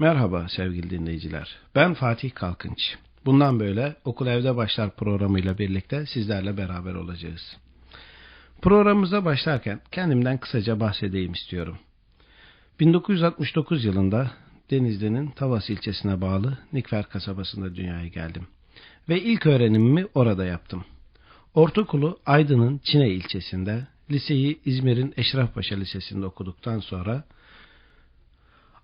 Merhaba sevgili dinleyiciler. Ben Fatih Kalkınç. Bundan böyle Okul Evde Başlar programıyla birlikte sizlerle beraber olacağız. Programımıza başlarken kendimden kısaca bahsedeyim istiyorum. 1969 yılında Denizli'nin Tavas ilçesine bağlı Nikfer kasabasında dünyaya geldim. Ve ilk öğrenimimi orada yaptım. Ortaokulu Aydın'ın Çine ilçesinde, liseyi İzmir'in Eşrefpaşa Lisesi'nde okuduktan sonra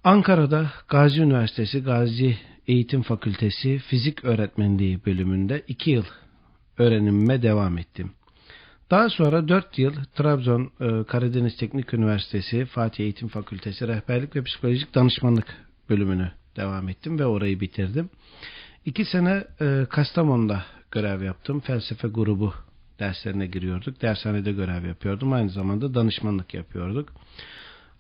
Ankara'da Gazi Üniversitesi Gazi Eğitim Fakültesi Fizik Öğretmenliği bölümünde 2 yıl öğrenimime devam ettim. Daha sonra 4 yıl Trabzon e, Karadeniz Teknik Üniversitesi Fatih Eğitim Fakültesi Rehberlik ve Psikolojik Danışmanlık bölümünü devam ettim ve orayı bitirdim. 2 sene e, Kastamonu'da görev yaptım. Felsefe grubu derslerine giriyorduk. Dershanede görev yapıyordum. Aynı zamanda danışmanlık yapıyorduk.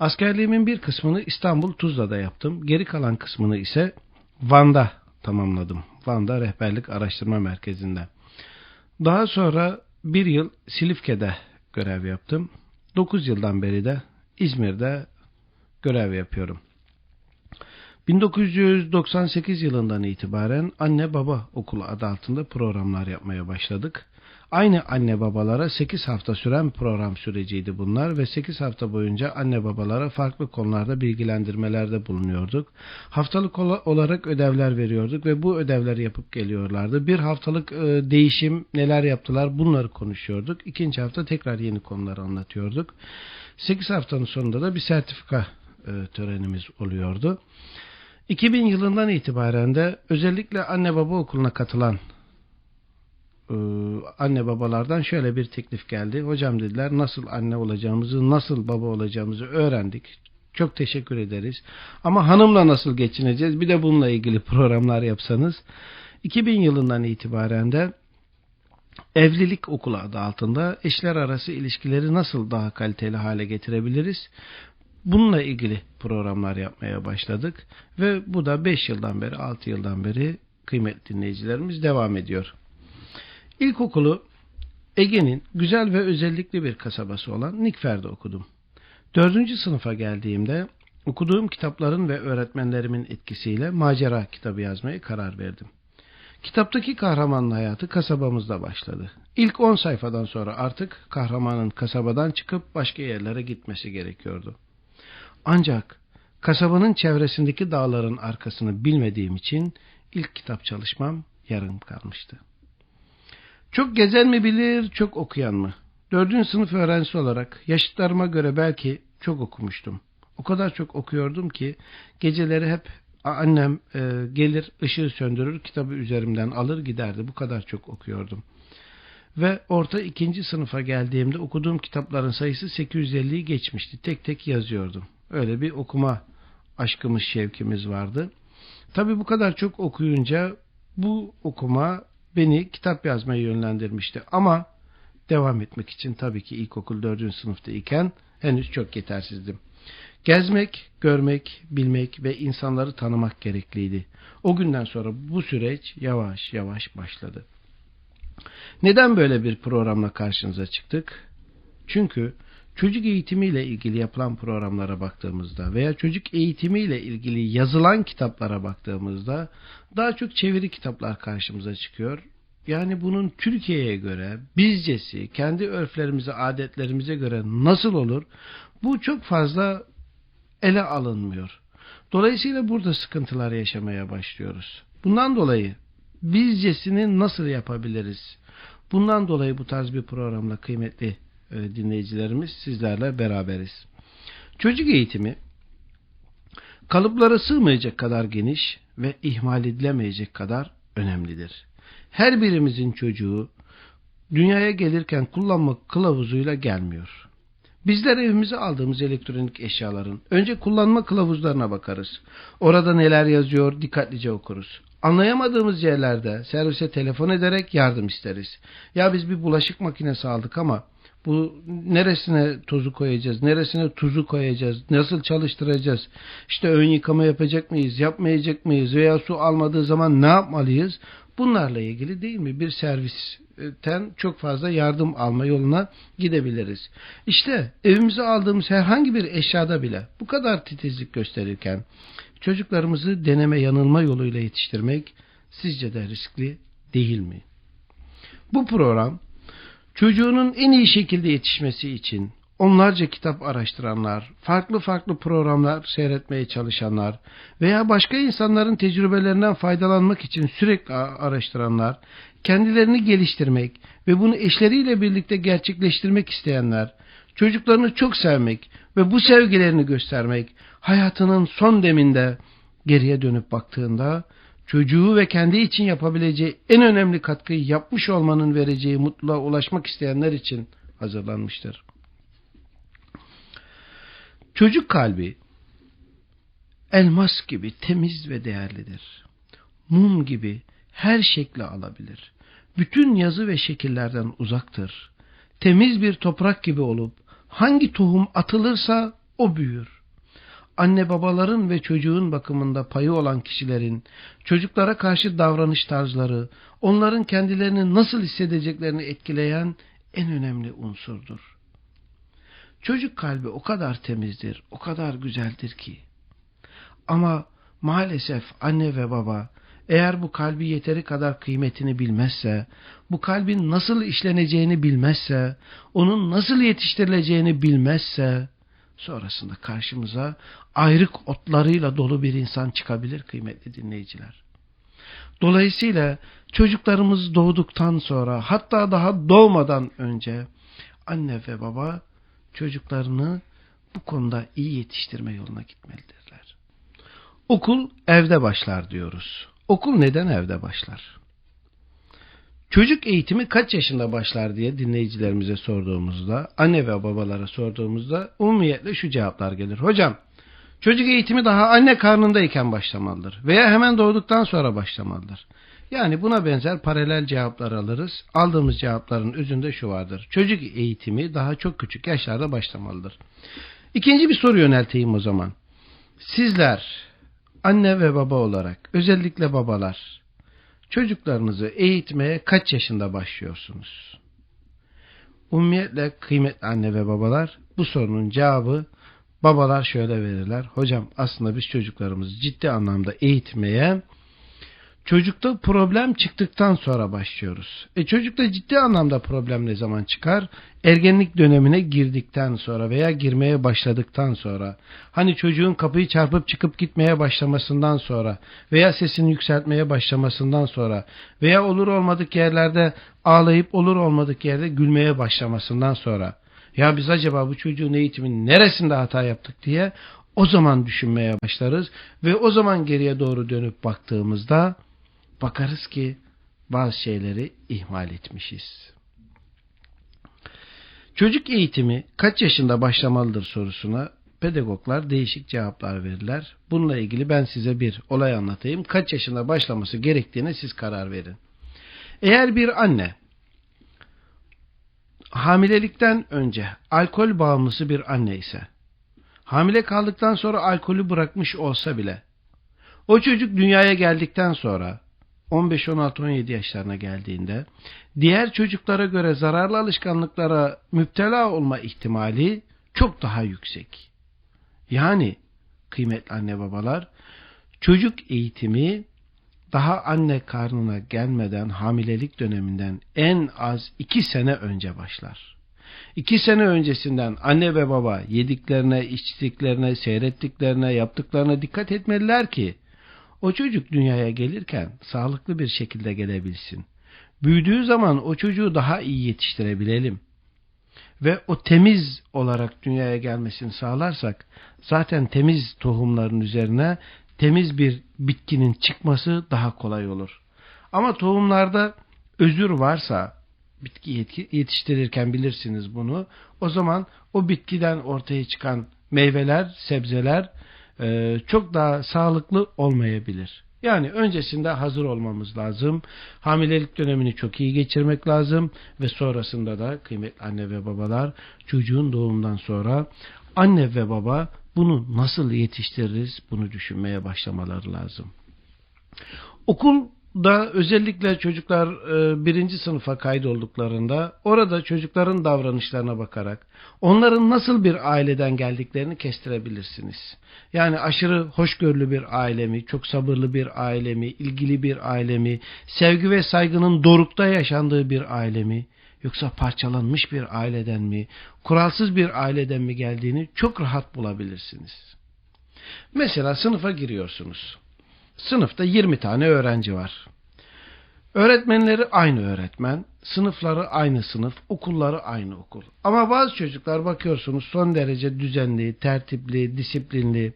Askerliğimin bir kısmını İstanbul Tuzla'da yaptım. Geri kalan kısmını ise Van'da tamamladım. Van'da Rehberlik Araştırma Merkezi'nde. Daha sonra bir yıl Silifke'de görev yaptım. 9 yıldan beri de İzmir'de görev yapıyorum. 1998 yılından itibaren anne baba okulu adı altında programlar yapmaya başladık. Aynı anne babalara 8 hafta süren program süreciydi bunlar ve 8 hafta boyunca anne babalara farklı konularda bilgilendirmelerde bulunuyorduk. Haftalık olarak ödevler veriyorduk ve bu ödevleri yapıp geliyorlardı. Bir haftalık e, değişim neler yaptılar bunları konuşuyorduk. İkinci hafta tekrar yeni konuları anlatıyorduk. 8 haftanın sonunda da bir sertifika e, törenimiz oluyordu. 2000 yılından itibaren de özellikle anne baba okuluna katılan e, anne babalardan şöyle bir teklif geldi. Hocam dediler nasıl anne olacağımızı, nasıl baba olacağımızı öğrendik. Çok teşekkür ederiz. Ama hanımla nasıl geçineceğiz? Bir de bununla ilgili programlar yapsanız. 2000 yılından itibaren de Evlilik Okulu adı altında eşler arası ilişkileri nasıl daha kaliteli hale getirebiliriz? Bununla ilgili programlar yapmaya başladık ve bu da 5 yıldan beri 6 yıldan beri kıymetli dinleyicilerimiz devam ediyor. İlkokulu Ege'nin güzel ve özellikli bir kasabası olan Nikfer'de okudum. Dördüncü sınıfa geldiğimde okuduğum kitapların ve öğretmenlerimin etkisiyle macera kitabı yazmaya karar verdim. Kitaptaki kahramanın hayatı kasabamızda başladı. İlk 10 sayfadan sonra artık kahramanın kasabadan çıkıp başka yerlere gitmesi gerekiyordu. Ancak kasabanın çevresindeki dağların arkasını bilmediğim için ilk kitap çalışmam yarım kalmıştı. Çok gezen mi bilir, çok okuyan mı? Dördüncü sınıf öğrencisi olarak yaşıtlarıma göre belki çok okumuştum. O kadar çok okuyordum ki geceleri hep annem e, gelir ışığı söndürür kitabı üzerimden alır giderdi. Bu kadar çok okuyordum. Ve orta ikinci sınıfa geldiğimde okuduğum kitapların sayısı 850'yi geçmişti. Tek tek yazıyordum. Öyle bir okuma aşkımız, şevkimiz vardı. Tabi bu kadar çok okuyunca bu okuma beni kitap yazmaya yönlendirmişti. Ama devam etmek için tabii ki ilkokul 4. sınıfta iken henüz çok yetersizdim. Gezmek, görmek, bilmek ve insanları tanımak gerekliydi. O günden sonra bu süreç yavaş yavaş başladı. Neden böyle bir programla karşınıza çıktık? Çünkü çocuk eğitimiyle ilgili yapılan programlara baktığımızda veya çocuk eğitimiyle ilgili yazılan kitaplara baktığımızda daha çok çeviri kitaplar karşımıza çıkıyor. Yani bunun Türkiye'ye göre bizcesi, kendi örflerimize, adetlerimize göre nasıl olur? Bu çok fazla ele alınmıyor. Dolayısıyla burada sıkıntılar yaşamaya başlıyoruz. Bundan dolayı bizcesini nasıl yapabiliriz? Bundan dolayı bu tarz bir programla kıymetli e, dinleyicilerimiz sizlerle beraberiz. Çocuk eğitimi kalıplara sığmayacak kadar geniş ve ihmal edilemeyecek kadar önemlidir. Her birimizin çocuğu dünyaya gelirken kullanma kılavuzuyla gelmiyor. Bizler evimize aldığımız elektronik eşyaların önce kullanma kılavuzlarına bakarız. Orada neler yazıyor dikkatlice okuruz. Anlayamadığımız yerlerde servise telefon ederek yardım isteriz. Ya biz bir bulaşık makinesi aldık ama bu neresine tozu koyacağız, neresine tuzu koyacağız, nasıl çalıştıracağız, işte ön yıkama yapacak mıyız, yapmayacak mıyız veya su almadığı zaman ne yapmalıyız? Bunlarla ilgili değil mi bir servis ten çok fazla yardım alma yoluna gidebiliriz. İşte evimize aldığımız herhangi bir eşyada bile bu kadar titizlik gösterirken çocuklarımızı deneme yanılma yoluyla yetiştirmek sizce de riskli değil mi? Bu program çocuğunun en iyi şekilde yetişmesi için onlarca kitap araştıranlar, farklı farklı programlar seyretmeye çalışanlar veya başka insanların tecrübelerinden faydalanmak için sürekli araştıranlar, kendilerini geliştirmek ve bunu eşleriyle birlikte gerçekleştirmek isteyenler, çocuklarını çok sevmek ve bu sevgilerini göstermek hayatının son deminde geriye dönüp baktığında çocuğu ve kendi için yapabileceği en önemli katkıyı yapmış olmanın vereceği mutluluğa ulaşmak isteyenler için hazırlanmıştır. Çocuk kalbi elmas gibi temiz ve değerlidir. Mum gibi her şekli alabilir. Bütün yazı ve şekillerden uzaktır. Temiz bir toprak gibi olup hangi tohum atılırsa o büyür. Anne babaların ve çocuğun bakımında payı olan kişilerin çocuklara karşı davranış tarzları, onların kendilerini nasıl hissedeceklerini etkileyen en önemli unsurdur. Çocuk kalbi o kadar temizdir, o kadar güzeldir ki. Ama maalesef anne ve baba eğer bu kalbi yeteri kadar kıymetini bilmezse, bu kalbin nasıl işleneceğini bilmezse, onun nasıl yetiştirileceğini bilmezse, sonrasında karşımıza ayrık otlarıyla dolu bir insan çıkabilir kıymetli dinleyiciler. Dolayısıyla çocuklarımız doğduktan sonra hatta daha doğmadan önce anne ve baba çocuklarını bu konuda iyi yetiştirme yoluna gitmelidirler. Okul evde başlar diyoruz. Okul neden evde başlar? Çocuk eğitimi kaç yaşında başlar diye dinleyicilerimize sorduğumuzda, anne ve babalara sorduğumuzda umumiyetle şu cevaplar gelir. Hocam, çocuk eğitimi daha anne karnındayken başlamalıdır veya hemen doğduktan sonra başlamalıdır. Yani buna benzer paralel cevaplar alırız. Aldığımız cevapların özünde şu vardır. Çocuk eğitimi daha çok küçük yaşlarda başlamalıdır. İkinci bir soru yönelteyim o zaman. Sizler anne ve baba olarak özellikle babalar çocuklarınızı eğitmeye kaç yaşında başlıyorsunuz? Umumiyetle kıymetli anne ve babalar bu sorunun cevabı babalar şöyle verirler. Hocam aslında biz çocuklarımızı ciddi anlamda eğitmeye Çocukta problem çıktıktan sonra başlıyoruz. E çocukta ciddi anlamda problem ne zaman çıkar? Ergenlik dönemine girdikten sonra veya girmeye başladıktan sonra. Hani çocuğun kapıyı çarpıp çıkıp gitmeye başlamasından sonra veya sesini yükseltmeye başlamasından sonra veya olur olmadık yerlerde ağlayıp olur olmadık yerde gülmeye başlamasından sonra. Ya biz acaba bu çocuğun eğitimin neresinde hata yaptık diye o zaman düşünmeye başlarız ve o zaman geriye doğru dönüp baktığımızda bakarız ki bazı şeyleri ihmal etmişiz. Çocuk eğitimi kaç yaşında başlamalıdır sorusuna pedagoglar değişik cevaplar verirler. Bununla ilgili ben size bir olay anlatayım. Kaç yaşında başlaması gerektiğine siz karar verin. Eğer bir anne hamilelikten önce alkol bağımlısı bir anne ise, hamile kaldıktan sonra alkolü bırakmış olsa bile, o çocuk dünyaya geldikten sonra 15, 16, 17 yaşlarına geldiğinde diğer çocuklara göre zararlı alışkanlıklara müptela olma ihtimali çok daha yüksek. Yani kıymetli anne babalar çocuk eğitimi daha anne karnına gelmeden hamilelik döneminden en az iki sene önce başlar. İki sene öncesinden anne ve baba yediklerine, içtiklerine, seyrettiklerine, yaptıklarına dikkat etmeliler ki o çocuk dünyaya gelirken sağlıklı bir şekilde gelebilsin. Büyüdüğü zaman o çocuğu daha iyi yetiştirebilelim. Ve o temiz olarak dünyaya gelmesini sağlarsak zaten temiz tohumların üzerine temiz bir bitkinin çıkması daha kolay olur. Ama tohumlarda özür varsa bitki yetiştirirken bilirsiniz bunu. O zaman o bitkiden ortaya çıkan meyveler, sebzeler e, çok daha sağlıklı olmayabilir. Yani öncesinde hazır olmamız lazım. Hamilelik dönemini çok iyi geçirmek lazım ve sonrasında da kıymetli anne ve babalar çocuğun doğumundan sonra anne ve baba bunu nasıl yetiştiririz bunu düşünmeye başlamaları lazım. Okul da özellikle çocuklar e, birinci sınıfa kaydolduklarında orada çocukların davranışlarına bakarak onların nasıl bir aileden geldiklerini kestirebilirsiniz. Yani aşırı hoşgörülü bir aile mi, çok sabırlı bir aile mi, ilgili bir aile mi, sevgi ve saygının dorukta yaşandığı bir aile mi, yoksa parçalanmış bir aileden mi, kuralsız bir aileden mi geldiğini çok rahat bulabilirsiniz. Mesela sınıfa giriyorsunuz. Sınıfta 20 tane öğrenci var. Öğretmenleri aynı öğretmen, sınıfları aynı sınıf, okulları aynı okul. Ama bazı çocuklar bakıyorsunuz son derece düzenli, tertipli, disiplinli.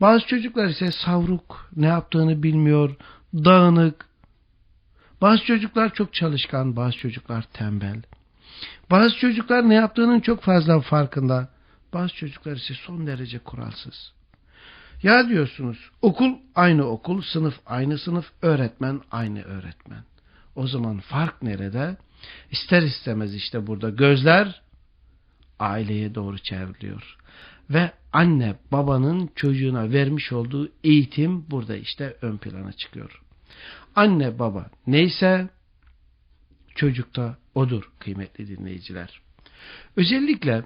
Bazı çocuklar ise savruk, ne yaptığını bilmiyor, dağınık. Bazı çocuklar çok çalışkan, bazı çocuklar tembel. Bazı çocuklar ne yaptığının çok fazla farkında. Bazı çocuklar ise son derece kuralsız. Ya diyorsunuz okul aynı okul, sınıf aynı sınıf, öğretmen aynı öğretmen. O zaman fark nerede? İster istemez işte burada gözler aileye doğru çevriliyor. Ve anne babanın çocuğuna vermiş olduğu eğitim burada işte ön plana çıkıyor. Anne baba neyse çocukta odur kıymetli dinleyiciler. Özellikle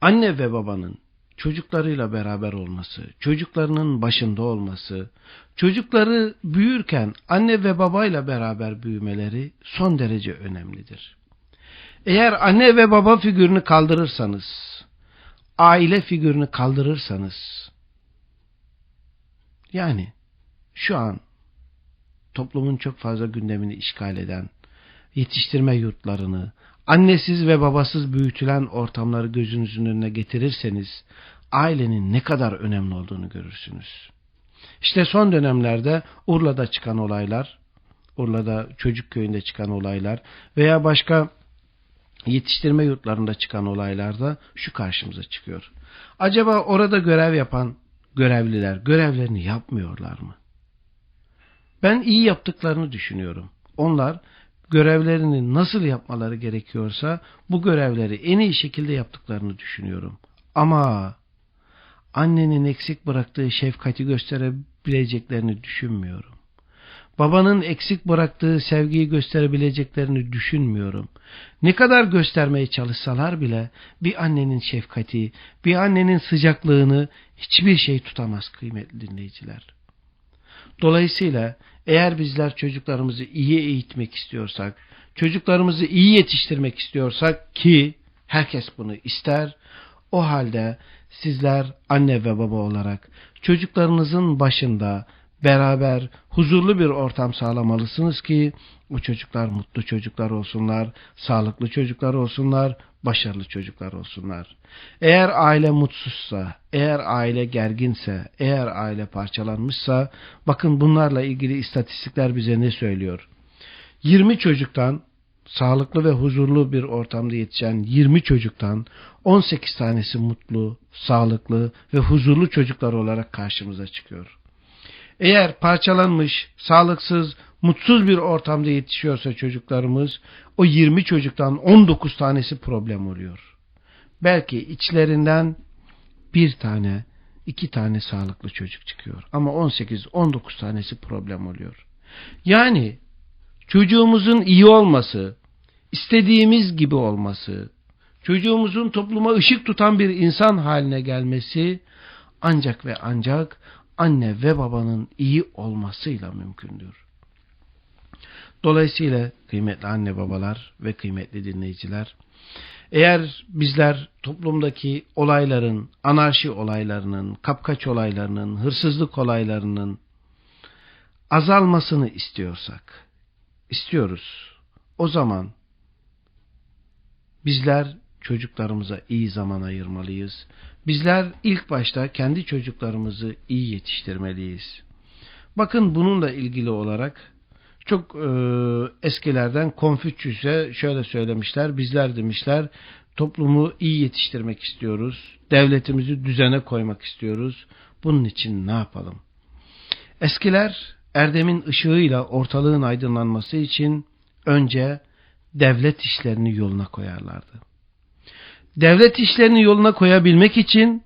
anne ve babanın çocuklarıyla beraber olması, çocuklarının başında olması, çocukları büyürken anne ve babayla beraber büyümeleri son derece önemlidir. Eğer anne ve baba figürünü kaldırırsanız, aile figürünü kaldırırsanız, yani şu an toplumun çok fazla gündemini işgal eden, yetiştirme yurtlarını, annesiz ve babasız büyütülen ortamları gözünüzün önüne getirirseniz ailenin ne kadar önemli olduğunu görürsünüz. İşte son dönemlerde Urla'da çıkan olaylar, Urla'da çocuk köyünde çıkan olaylar veya başka yetiştirme yurtlarında çıkan olaylarda şu karşımıza çıkıyor. Acaba orada görev yapan görevliler görevlerini yapmıyorlar mı? Ben iyi yaptıklarını düşünüyorum. Onlar görevlerini nasıl yapmaları gerekiyorsa bu görevleri en iyi şekilde yaptıklarını düşünüyorum. Ama annenin eksik bıraktığı şefkati gösterebileceklerini düşünmüyorum. Babanın eksik bıraktığı sevgiyi gösterebileceklerini düşünmüyorum. Ne kadar göstermeye çalışsalar bile bir annenin şefkati, bir annenin sıcaklığını hiçbir şey tutamaz kıymetli dinleyiciler. Dolayısıyla eğer bizler çocuklarımızı iyi eğitmek istiyorsak, çocuklarımızı iyi yetiştirmek istiyorsak ki herkes bunu ister, o halde sizler anne ve baba olarak çocuklarınızın başında beraber huzurlu bir ortam sağlamalısınız ki o çocuklar mutlu çocuklar olsunlar, sağlıklı çocuklar olsunlar, başarılı çocuklar olsunlar. Eğer aile mutsuzsa, eğer aile gerginse, eğer aile parçalanmışsa bakın bunlarla ilgili istatistikler bize ne söylüyor? 20 çocuktan sağlıklı ve huzurlu bir ortamda yetişen 20 çocuktan 18 tanesi mutlu, sağlıklı ve huzurlu çocuklar olarak karşımıza çıkıyor. Eğer parçalanmış, sağlıksız, mutsuz bir ortamda yetişiyorsa çocuklarımız, o 20 çocuktan 19 tanesi problem oluyor. Belki içlerinden bir tane, iki tane sağlıklı çocuk çıkıyor. Ama 18-19 tanesi problem oluyor. Yani çocuğumuzun iyi olması, istediğimiz gibi olması, çocuğumuzun topluma ışık tutan bir insan haline gelmesi ancak ve ancak anne ve babanın iyi olmasıyla mümkündür. Dolayısıyla kıymetli anne babalar ve kıymetli dinleyiciler, eğer bizler toplumdaki olayların, anarşi olaylarının, kapkaç olaylarının, hırsızlık olaylarının azalmasını istiyorsak, istiyoruz. O zaman bizler çocuklarımıza iyi zaman ayırmalıyız. Bizler ilk başta kendi çocuklarımızı iyi yetiştirmeliyiz. Bakın bununla ilgili olarak çok e, eskilerden Konfüçyüs'e şöyle söylemişler. Bizler demişler toplumu iyi yetiştirmek istiyoruz. Devletimizi düzene koymak istiyoruz. Bunun için ne yapalım? Eskiler erdemin ışığıyla ortalığın aydınlanması için önce devlet işlerini yoluna koyarlardı. Devlet işlerini yoluna koyabilmek için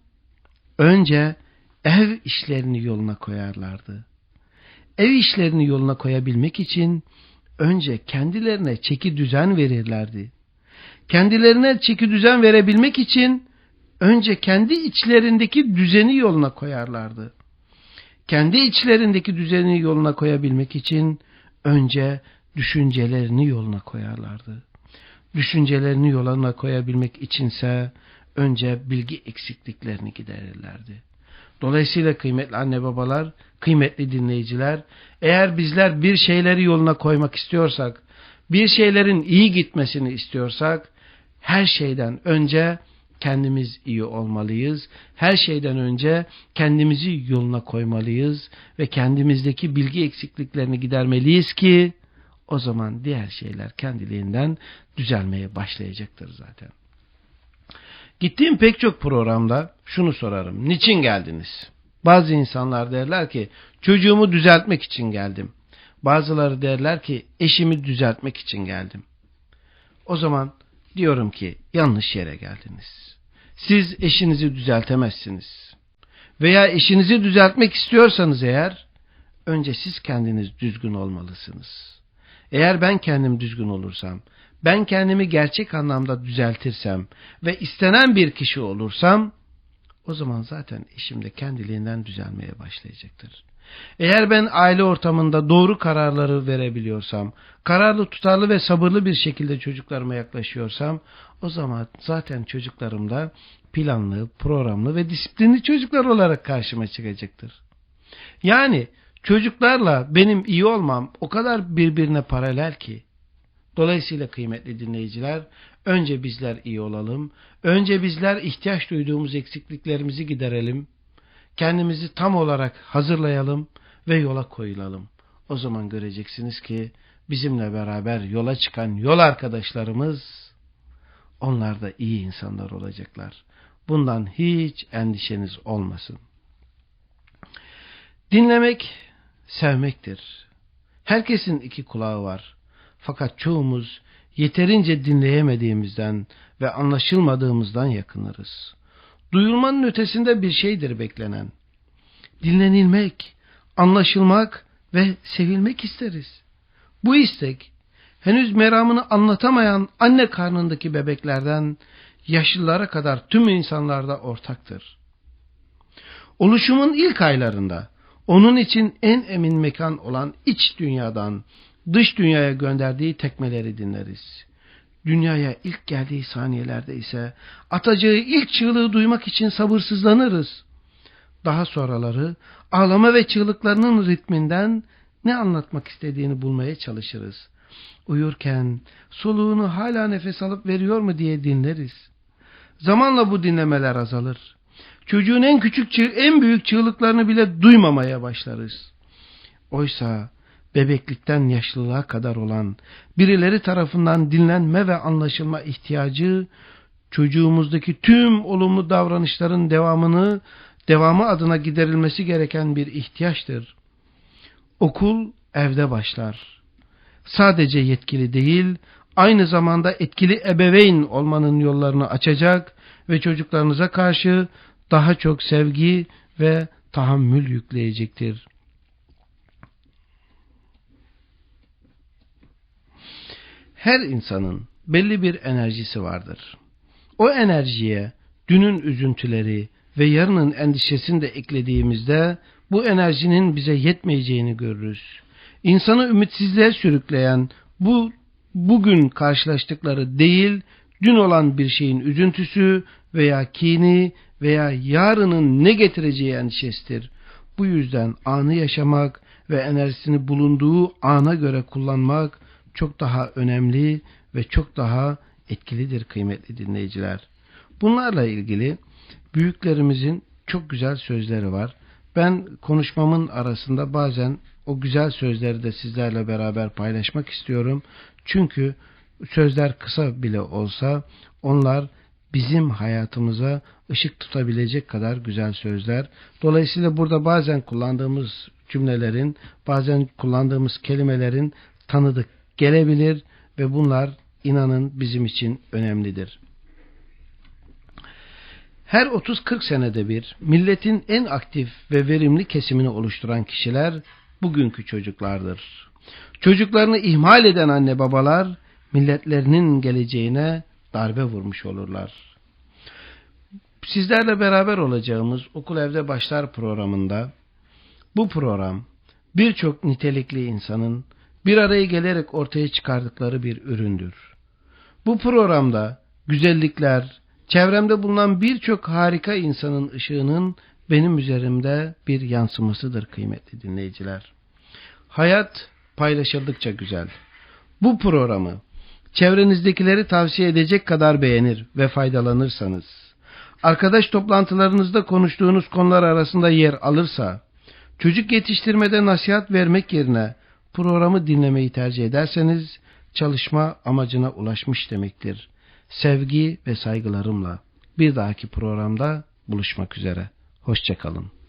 önce ev işlerini yoluna koyarlardı. Ev işlerini yoluna koyabilmek için önce kendilerine çeki düzen verirlerdi. Kendilerine çeki düzen verebilmek için önce kendi içlerindeki düzeni yoluna koyarlardı. Kendi içlerindeki düzeni yoluna koyabilmek için önce düşüncelerini yoluna koyarlardı. Düşüncelerini yoluna koyabilmek içinse önce bilgi eksikliklerini giderirlerdi. Dolayısıyla kıymetli anne babalar, kıymetli dinleyiciler, eğer bizler bir şeyleri yoluna koymak istiyorsak, bir şeylerin iyi gitmesini istiyorsak, her şeyden önce kendimiz iyi olmalıyız. Her şeyden önce kendimizi yoluna koymalıyız ve kendimizdeki bilgi eksikliklerini gidermeliyiz ki o zaman diğer şeyler kendiliğinden düzelmeye başlayacaktır zaten. Gittiğim pek çok programda şunu sorarım. Niçin geldiniz? Bazı insanlar derler ki çocuğumu düzeltmek için geldim. Bazıları derler ki eşimi düzeltmek için geldim. O zaman diyorum ki yanlış yere geldiniz. Siz eşinizi düzeltemezsiniz. Veya eşinizi düzeltmek istiyorsanız eğer önce siz kendiniz düzgün olmalısınız. Eğer ben kendim düzgün olursam, ben kendimi gerçek anlamda düzeltirsem ve istenen bir kişi olursam o zaman zaten eşim de kendiliğinden düzelmeye başlayacaktır. Eğer ben aile ortamında doğru kararları verebiliyorsam, kararlı, tutarlı ve sabırlı bir şekilde çocuklarıma yaklaşıyorsam, o zaman zaten çocuklarım da planlı, programlı ve disiplinli çocuklar olarak karşıma çıkacaktır. Yani çocuklarla benim iyi olmam o kadar birbirine paralel ki. Dolayısıyla kıymetli dinleyiciler, önce bizler iyi olalım, önce bizler ihtiyaç duyduğumuz eksikliklerimizi giderelim, kendimizi tam olarak hazırlayalım ve yola koyulalım. O zaman göreceksiniz ki bizimle beraber yola çıkan yol arkadaşlarımız onlar da iyi insanlar olacaklar. Bundan hiç endişeniz olmasın. Dinlemek sevmektir. Herkesin iki kulağı var. Fakat çoğumuz yeterince dinleyemediğimizden ve anlaşılmadığımızdan yakınırız. Duyulmanın ötesinde bir şeydir beklenen. Dinlenilmek, anlaşılmak ve sevilmek isteriz. Bu istek henüz meramını anlatamayan anne karnındaki bebeklerden yaşlılara kadar tüm insanlarda ortaktır. Oluşumun ilk aylarında onun için en emin mekan olan iç dünyadan dış dünyaya gönderdiği tekmeleri dinleriz. Dünyaya ilk geldiği saniyelerde ise atacağı ilk çığlığı duymak için sabırsızlanırız. Daha sonraları ağlama ve çığlıklarının ritminden ne anlatmak istediğini bulmaya çalışırız. Uyurken soluğunu hala nefes alıp veriyor mu diye dinleriz. Zamanla bu dinlemeler azalır. Çocuğun en küçük, en büyük çığlıklarını bile duymamaya başlarız. Oysa bebeklikten yaşlılığa kadar olan birileri tarafından dinlenme ve anlaşılma ihtiyacı çocuğumuzdaki tüm olumlu davranışların devamını devamı adına giderilmesi gereken bir ihtiyaçtır. Okul evde başlar. Sadece yetkili değil, aynı zamanda etkili ebeveyn olmanın yollarını açacak ve çocuklarınıza karşı daha çok sevgi ve tahammül yükleyecektir. Her insanın belli bir enerjisi vardır. O enerjiye dünün üzüntüleri ve yarının endişesini de eklediğimizde bu enerjinin bize yetmeyeceğini görürüz. İnsanı ümitsizliğe sürükleyen bu bugün karşılaştıkları değil, dün olan bir şeyin üzüntüsü veya kini veya yarının ne getireceği endişesidir. Bu yüzden anı yaşamak ve enerjisini bulunduğu ana göre kullanmak çok daha önemli ve çok daha etkilidir kıymetli dinleyiciler. Bunlarla ilgili büyüklerimizin çok güzel sözleri var. Ben konuşmamın arasında bazen o güzel sözleri de sizlerle beraber paylaşmak istiyorum. Çünkü sözler kısa bile olsa onlar bizim hayatımıza ışık tutabilecek kadar güzel sözler. Dolayısıyla burada bazen kullandığımız cümlelerin, bazen kullandığımız kelimelerin tanıdık gelebilir ve bunlar inanın bizim için önemlidir. Her 30-40 senede bir milletin en aktif ve verimli kesimini oluşturan kişiler bugünkü çocuklardır. Çocuklarını ihmal eden anne babalar milletlerinin geleceğine darbe vurmuş olurlar. Sizlerle beraber olacağımız Okul Evde Başlar programında bu program birçok nitelikli insanın bir araya gelerek ortaya çıkardıkları bir üründür. Bu programda güzellikler, çevremde bulunan birçok harika insanın ışığının benim üzerimde bir yansımasıdır kıymetli dinleyiciler. Hayat paylaşıldıkça güzel. Bu programı çevrenizdekileri tavsiye edecek kadar beğenir ve faydalanırsanız, arkadaş toplantılarınızda konuştuğunuz konular arasında yer alırsa, çocuk yetiştirmede nasihat vermek yerine programı dinlemeyi tercih ederseniz çalışma amacına ulaşmış demektir. Sevgi ve saygılarımla bir dahaki programda buluşmak üzere. Hoşçakalın.